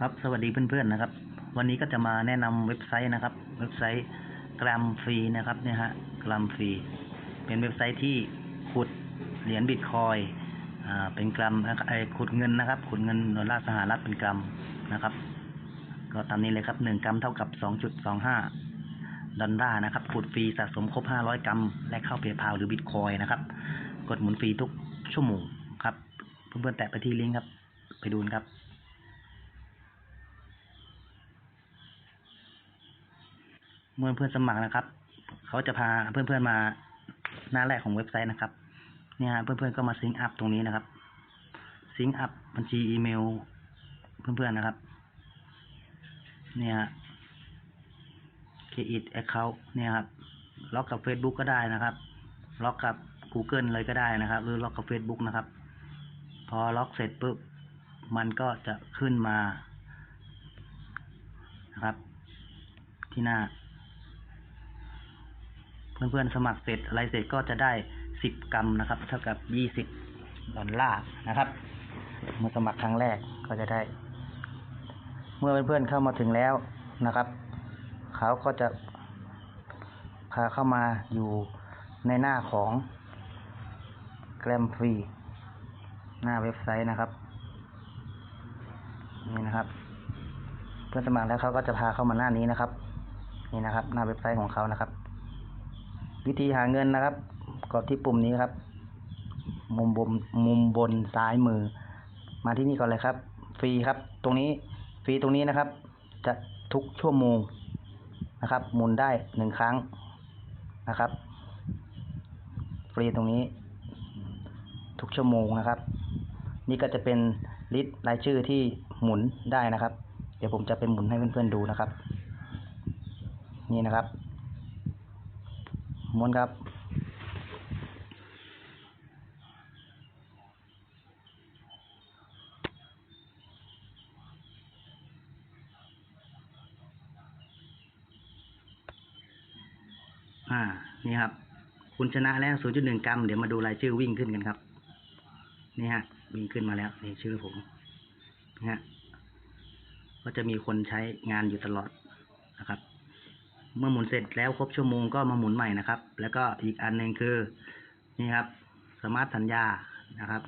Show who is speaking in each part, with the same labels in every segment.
Speaker 1: ครับสวัสดีเพื่อนๆนะครับ วันนี้ก็จะมาแนะนำเว็บไซต์นะครับ เว็บไซต์กรัมฟรีนะครับเนี่ยฮะกรัมฟรีเป็นเว็บไซต์ที่ขุดเหรียญบิตคอยอ่าเป็นกรัมไอขุดเงินนะครับ ขุดเงินดอลลาร์สหรัฐเป็นกรัมนะครับ ก็ตามนี้เลยครับหนึ่งกรัมเท่ากับสองจุดสองห้าดอลลาร์นะครับ ขุดฟรีสะสมครบห้าร้อยกรัมและเข้าเพย์พาหรือบิตคอยนะครับ กดหมุนฟรีทุกชั่วโมงครับ เพื่อนๆแตะไปที่ลิงก์ครับ ไปดูนครับ เมื่อเพื่อนสมัครนะครับ เขาจะพาเพื่อนๆมาหน้าแรกของเว็บไซต์นะครับ เนี่ยฮะเพื่อนๆก็มาซิงค์อัพตรงนี้นะครับ ซิงค์อัพบัญชีอีเมล เพื่อนๆนะครับ เนี่ยฮะ create account เนี่ยครับ ล็อกกับ Facebook ก็ได้นะครับ ล็อกกับ Google เลยก็ได้นะครับ หรือล็อกกับ Facebook นะครับ พอล็อกเสร็จปุ๊บ มันก็จะขึ้นมานะครับ ที่หน้า เพื่อนๆสมัครเสร็จอะไรเสร็จก็จะได้สิบกรัมนะครับ เท่ากับยี่สิบดอลลาร์นะครับ เมื่อสมัครครั้งแรกก็จะได้ เมื่อเพื่อนๆเข้ามาถึงแล้วนะครับ เขาก็จะพาเข้ามาอยู่ในหน้าของแกรมฟรีหน้าเว็บไซต์นะครับ นี่นะครับ เพื่อนสมัครแล้วเขาก็จะพาเข้ามาหน้านี้นะครับ นี่นะครับ หน้าเว็บไซต์ของเขานะครับ วิธีหาเงินนะครับกดที่ปุ่มนี้ครับ มุมบนมุมบนซ้ายมือ มาที่นี่ก่อนเลยครับ ฟรีครับ ตรงนี้ฟรีตรงนี้นะครับ จะทุกชั่วโมงนะครับหมุนได้หนึ่งครั้งนะครับ ฟรีตรงนี้ ทุกชั่วโมงนะครับ นี่ก็จะเป็นลิสต์รายชื่อที่หมุนได้นะครับ เดี๋ยวผมจะเป็นหมุนให้เพื่อนๆดูนะครับ นี่นะครับ หมุนครับอ่า นี่ครับ คุณชนะแล้ว 0.1 กรัม เดี๋ยวมาดูรายชื่อวิ่งขึ้นกันครับ นี่ฮะ วิ่งขึ้นมาแล้ว นี่ชื่อผมนะฮะ ก็จะมีคนใช้งานอยู่ตลอดนะครับ เมื่อหมุนเสร็จแล้วครบชั่วโมงก็มาหมุนใหม่นะครับ แล้วก็อีกอันหนึ่งคือนี่ครับ สมาร์ทสัญญานะครับ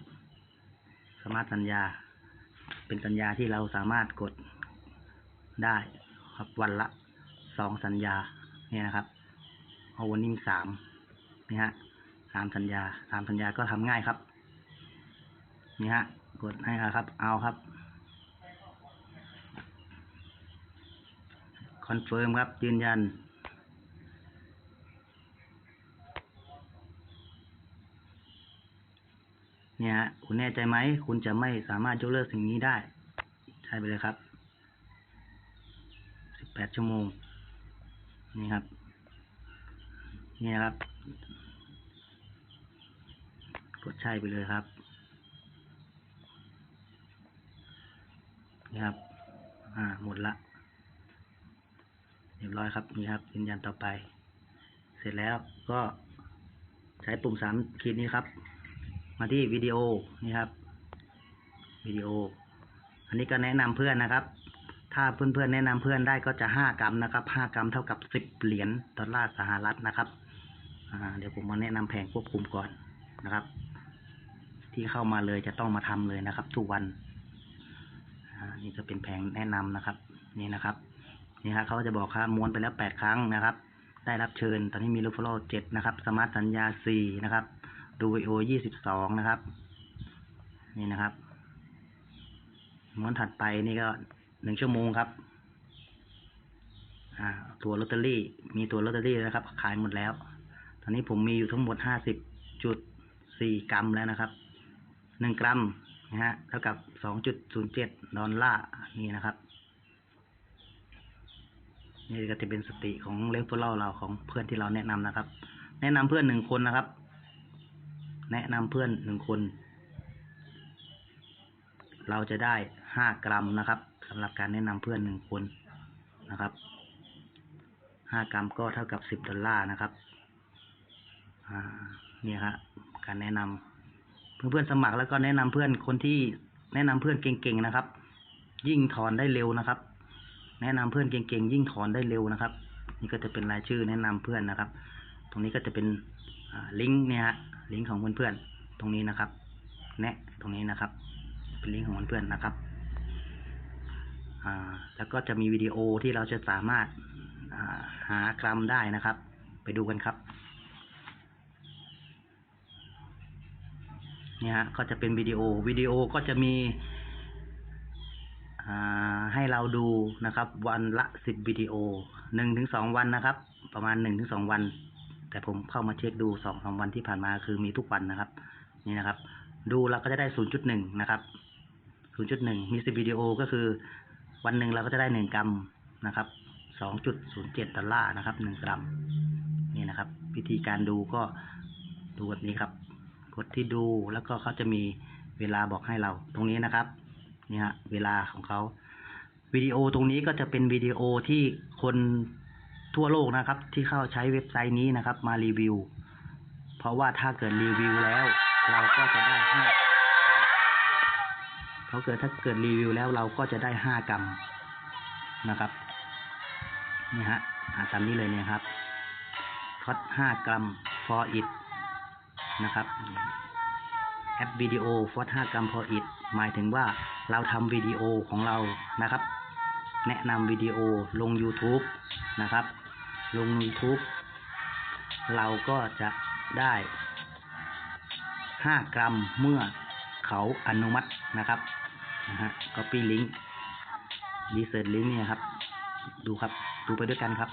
Speaker 1: สมาร์ทสัญญา เป็นสัญญาที่เราสามารถกดได้ครับวันละสองสัญญาเนี่ยนะครับเอาวันนี้มีสามนี่ฮะสามสัญญาสามสัญญาก็ทำง่ายครับนี่ฮะกดให้ครับ เอาครับ คอนเฟิร์มครับ ยืนยัน เนี่ยฮะคุณแน่ใจไหม คุณจะไม่สามารถยกเลิกสิ่งนี้ได้ ใช่ไปเลยครับสิบแปดชั่วโมง นี่ครับ นี่ครับ กดใช่ไปเลยครับ นี่ครับ อ่า หมดละ เรียบร้อยครับนี่ครับยืนยันต่อไป เสร็จแล้วก็ใช้ปุ่มสามขีดนี้ครับ มาที่วิดีโอนี่ครับวิดีโอ อันนี้ก็แนะนำเพื่อนนะครับ ถ้าเพื่อนๆแนะนำเพื่อนได้ก็จะห้ากรัมนะครับห้ากรัมเท่ากับสิบเหรียญดอลลาร์สหรัฐนะครับเดี๋ยวผมมาแนะนำแผงควบคุมก่อนนะครับ ที่เข้ามาเลยจะต้องมาทำเลยนะครับ ทุกวันนี่จะเป็นแผงแนะนำนะครับ นี่นะครับ นี่ครับเขาจะบอกครับม้วนไปแล้วแปดครั้งนะครับ ได้รับเชิญ ตอนนี้มีลูกฟลโลเจ็ดนะครับ สมาร์ทสัญญาสี่นะครับ ดูวิโอยี่สิบสองนะครับ นี่นะครับ ม้วนถัดไปนี่ก็หนึ่งชั่วโมงครับตัวลอตเตอรี่ มีตัวลอตเตอรี่แล้วครับ ขายหมดแล้ว ตอนนี้ผมมีอยู่ทั้งหมดห้าสิบจุดสี่กรัมแล้วนะครับหนึ่งกรัมนะฮะเท่ากับสองจุดศูนย์เจ็ดดอลลาร์นี่นะครับ นี่ก็จะเป็นสติของเลฟเฟอร์เราของเพื่อนที่เราแนะนำนะครับ แนะนำเพื่อนหนึ่งคนนะครับ แนะนำเพื่อนหนึ่งคน เราจะได้ห้ากรัมนะครับสำหรับการแนะนำเพื่อนหนึ่งคนนะครับห้ากรัมก็เท่ากับสิบดอลลาร์นะครับเนี่ยครับการแนะนำเพื่อนๆสมัครแล้วก็แนะนำเพื่อนคนที่แนะนำเพื่อนเก่งๆนะครับ ยิ่งถอนได้เร็วนะครับ แนะนำเพื่อนเก่งๆยิ่งถอนได้เร็วนะครับ นี่ก็จะเป็นรายชื่อแนะนำเพื่อนนะครับ ตรงนี้ก็จะเป็นลิงก์เนี่ยฮะลิงก์ของเพื่อนๆตรงนี้นะครับ แนะตรงนี้นะครับ เป็นลิงก์ของเพื่อนๆนะครับอ่าแล้วก็จะมีวิดีโอที่เราจะสามารถาหากรัมได้นะครับ ไปดูกันครับเนี่ยฮะก็จะเป็นวิดีโอวิดีโอก็จะมี ให้เราดูนะครับ วันละสิบวิดีโอหนึ่งถึงสองวันนะครับ ประมาณหนึ่งถึงสองวัน แต่ผมเข้ามาเช็คดูสองสามวันที่ผ่านมาคือมีทุกวันนะครับ นี่นะครับ ดูเราก็จะได้ศูนย์จุดหนึ่งนะครับศูนย์จุดหนึ่งมีสิบวิดีโอก็คือ วันหนึ่งเราก็จะได้หนึ่งกรัมนะครับสองจุดศูนย์เจ็ดดอลลาร์นะครับหนึ่งกรัมนี่นะครับ วิธีการดูก็ดูแบบนี้ครับกดที่ดูแล้วก็เขาจะมีเวลาบอกให้เราตรงนี้นะครับนี่ฮะเวลาของเขา วิดีโอตรงนี้ก็จะเป็นวิดีโอที่คนทั่วโลกนะครับ ที่เข้าใช้เว็บไซต์นี้นะครับ มารีวิว เพราะว่าถ้าเกิดรีวิวแล้ว เราก็จะได้ห้าเขาเกิดถ้าเกิดรีวิวแล้วเราก็จะได้ห้ากรัมนะครับนี่ฮะอาตามนี้เลยเนี่ยครับทอดห้ากรัม for it นะครับแอปวิดีโอฟอส5กรัม for it หมายถึงว่าเราทำวิดีโอของเรานะครับ แนะนำวิดีโอลง YouTube นะครับ ลง YouTube เราก็จะได้ 5 กรัมเมื่อเขาอนุมัตินะครับนะฮะ copy link research link เนี่ยครับ ดูครับ ดูไปด้วยกันครับ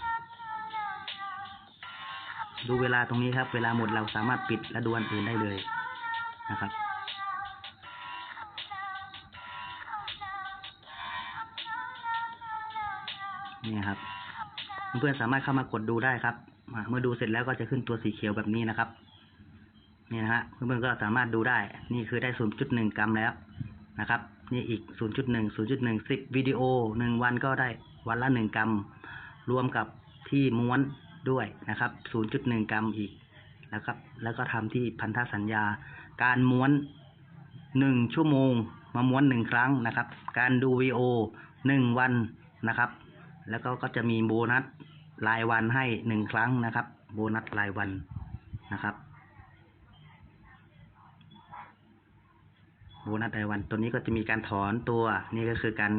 Speaker 1: ดูเวลาตรงนี้ครับ เวลาหมดเราสามารถปิดและดูอันอื่นได้เลยนะครับ เพื่อนๆสามารถเข้ามากดดูได้ครับเมื่อดูเสร็จแล้วก็จะขึ้นตัวสีเขียวแบบนี้นะครับ นี่นะฮะเพื่อนๆก็สามารถดูได้ นี่คือได้ 0.1 กรัมแล้วนะครับ นี่อีก 0.1 0.1 10วิดีโอหนึ่งวันก็ได้วันละ 1 กรัม รวมกับที่ม้วนด้วยนะครับ 0.1 กรัมอีกนะครับ แล้วก็ทำที่พันธสัญญา การม้วน 1 ชั่วโมง มาม้วน 1 ครั้งนะครับ การดูวีโอ 1 วันนะครับ แล้วก็ก็จะมีโบนัสรายวันให้1ครั้งนะครับ โบนัสรายวันนะครับโบนัสรายวันตัวนี้ก็จะมีการถอนตัวนี่ก็คือการ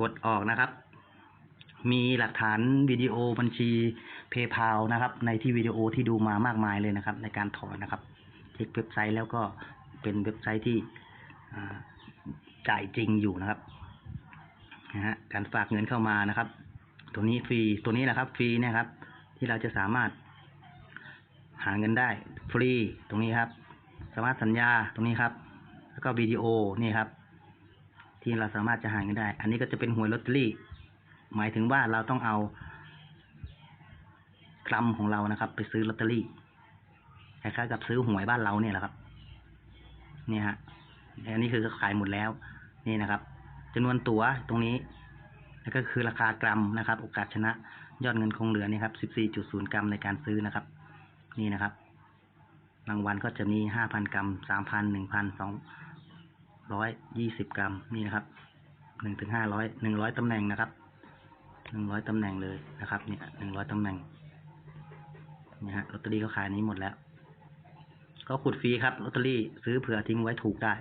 Speaker 1: กดออกนะครับ มีหลักฐานวิดีโอบัญชี PayPal นะครับ ในที่วิดีโอที่ดูมามากมายเลยนะครับ ในการถอนนะครับเช็คเว็บไซต์แล้วก็เป็นเว็บไซต์ที่จ่ายจริงอยู่นะครับ นะฮะการฝากเงินเข้ามานะครับ ตัวนี้ฟรีตัวนี้แหละครับ ฟรีนะครับ ที่เราจะสามารถ หาเงินได้ ฟรีตรงนี้ครับ สามารถสัญญาตรงนี้ครับ แล้วก็วิดีโอนี่ครับ ที่เราสามารถจะหาเงินได้ อันนี้ก็จะเป็นหวยลอตเตอรี่ หมายถึงว่าเราต้องเอากรัมของเรานะครับ ไปซื้อลอตเตอรี่คล้ายๆกับซื้อหวยบ้านเราเนี่ยแหละครับ เนี่ยฮะอันนี้คือขายหมดแล้ว นี่นะครับ จำนวนตั๋วตรงนี้แล้วก็คือราคากรัมนะครับ โอกาสชนะยอดเงินคงเหลือนี่ครับ 14.0 กรัมในการซื้อนะครับ นี่นะครับ รางวัลก็จะมี 5,000 กรัม 3,000 1,000 220 กรัม นี่นะครับ1ถึง500 100ตำแหน่งนะครับ 100ตำแหน่งเลยนะครับ เนี่ย100ตำแหน่งนี่ฮะลอตเตอรี่เขาขายนี้หมดแล้ว ก็ขุดฟรีครับลอตเตอรี่ซื้อเผื่อทิ้งไว้ถูกได้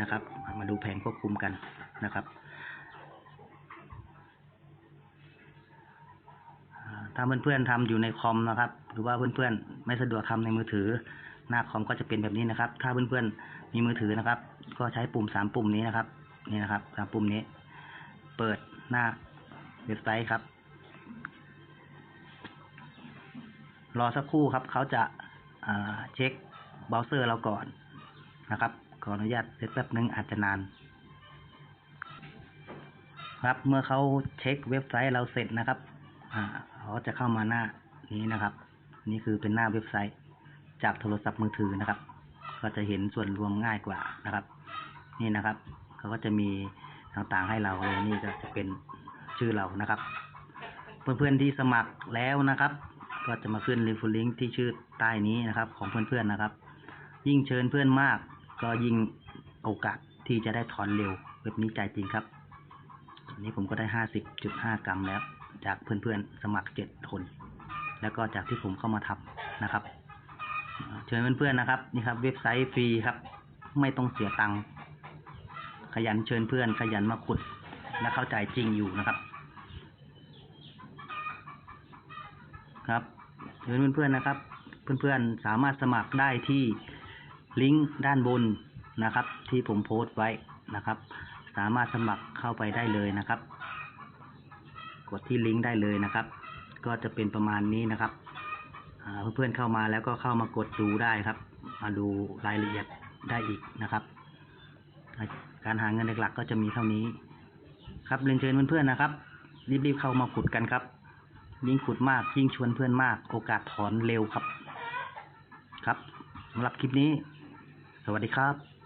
Speaker 1: นะครับ มาดูแผงควบคุมกันนะครับ ถ้าเพื่อนๆทำอยู่ในคอมนะครับ หรือว่าเพื่อนๆไม่สะดวกทำในมือถือ หน้าคอมก็จะเป็นแบบนี้นะครับ ถ้าเพื่อนๆมีมือถือนะครับ ก็ใช้ปุ่มสามปุ่มนี้นะครับ นี่นะครับสามปุ่มนี้ เปิดหน้าเว็บไซต์ครับ รอสักครู่ครับเขาจะเช็คเบราว์เซอร์เราก่อนนะครับ ออนุญาตเซตแป๊บนึงอาจจะนาน ครับเมื่อเขาเช็คเว็บไซต์เราเสร็จนะครับเขาจะเข้ามาหน้านี้นะครับ นี่คือเป็นหน้าเว็บไซต์ จากโทรศัพท์มือถือนะครับ ก็จะเห็นส่วนรวมง่ายกว่านะครับ นี่นะครับเขาก็จะมีต่างๆให้เราเลยนี่ก็จะเป็นชื่อเรานะครับ เพื่อนๆที่สมัครแล้วนะครับ ก็จะมาขึ้นรีฟูลิงที่ชื่อใต้นี้นะครับ ของเพื่อนๆนะครับ ยิ่งเชิญเพื่อนมาก ก็ยิ่งโอกาสที่จะได้ถอนเร็วเว็บนี้ใจจริงครับตอนนี้ผมก็ได้ห้าสิบจุดห้ากรัมแล้ว จากเพื่อนๆสมัครเจ็ดคน แล้วก็จากที่ผมเข้ามาทำนะครับเชิญเพื่อนๆนะครับนี่ครับ เว็บไซต์ฟรีครับ ไม่ต้องเสียตังค์ขยันเชิญเพื่อน ขยันมาขุด และเข้าใจจริงอยู่นะครับ ครับเชิญเพื่อนๆนะครับ เพื่อนๆสามารถสมัครได้ที่ ลิงก์ด้านบนนะครับ ที่ผมโพสต์ไว้นะครับ สามารถสมัครเข้าไปได้เลยนะครับ กดที่ลิงก์ได้เลยนะครับ ก็จะเป็นประมาณนี้นะครับเพื่อนๆเข้ามาแล้วก็เข้ามากดดูได้ครับ มาดูรายละเอียดได้อีกนะครับ การหาเงินหลักๆก็จะมีเท่านี้ ครับเรียนเชิญเพื่อนๆนะครับ รีบๆเข้ามาขุดกันครับยิ่งขุดมากยิ่งชวนเพื่อนมาก โอกาสถอนเร็วครับ ครับสำหรับคลิปนี้ สวัสดีครับ